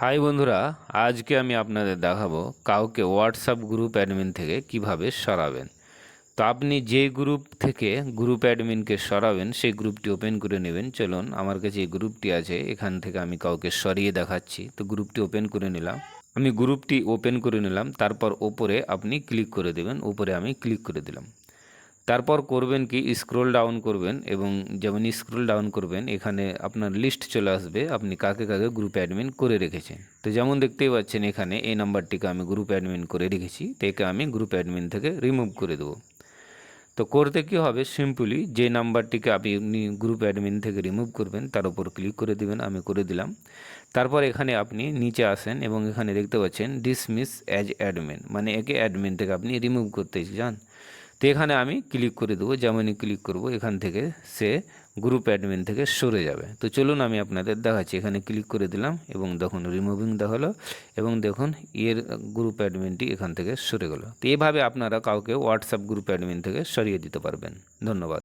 High বন্ধুরা, আজকে আমি আপনাদের দেখাবো কাউকে হোয়াটসঅ্যাপ গ্রুপ অ্যাডমিন থেকে কীভাবে সরাবেন। তো আপনি যে গ্রুপ থেকে গ্রুপ অ্যাডমিনকে সরাবেন, সেই গ্রুপটি ওপেন করে নেবেন। চলুন, আমার কাছে এই গ্রুপটি আছে, এখান থেকে আমি কাউকে সরিয়ে দেখাচ্ছি। তো গ্রুপটি ওপেন করে নিলাম। আমি গ্রুপটি ওপেন করে নিলাম, তারপর ওপরে আপনি ক্লিক করে দেবেন উপরে আমি ক্লিক করে দিলাম। তারপর করবেন কি স্ক্রোল ডাউন করবেন এবং যেমন স্ক্রোল ডাউন করবেন, এখানে আপনার লিস্ট চলে আসবে, আপনি কাকে কাকে গ্রুপ অ্যাডমিন করে রেখেছেন। তো যেমন দেখতেই পাচ্ছেন এখানে এই নাম্বারটিকে আমি গ্রুপ অ্যাডমিন করে রেখেছি তো একে আমি গ্রুপ অ্যাডমিন থেকে রিমুভ করে দেবো। তো করতে কি হবে সিম্পলি যে নাম্বারটিকে আপনি গ্রুপ অ্যাডমিন থেকে রিমুভ করবেন, তার উপর ক্লিক করে দিবেন, আমি করে দিলাম। তারপর এখানে আপনি নিচে আসেন এবং এখানে দেখতে পাচ্ছেন ডিসমিস অ্যাজ অ্যাডমিন মানে একে অ্যাডমিন থেকে আপনি রিমুভ করতে চান। তো এখানে আমি ক্লিক করে দেবো, যেমনই ক্লিক করব, এখান থেকে সে গ্রুপ অ্যাডমিন থেকে সরে যাবে। তো চলুন আমি আপনাদের দেখাচ্ছি। এখানে ক্লিক করে দিলাম এবং দেখুন রিমুভিং দেখাল এবং দেখুন এর গ্রুপ অ্যাডমিনটি এখান থেকে সরে গেল। তো এভাবে আপনারা কাউকে হোয়াটসঅ্যাপ গ্রুপ অ্যাডমিন থেকে সরিয়ে দিতে পারবেন। ধন্যবাদ।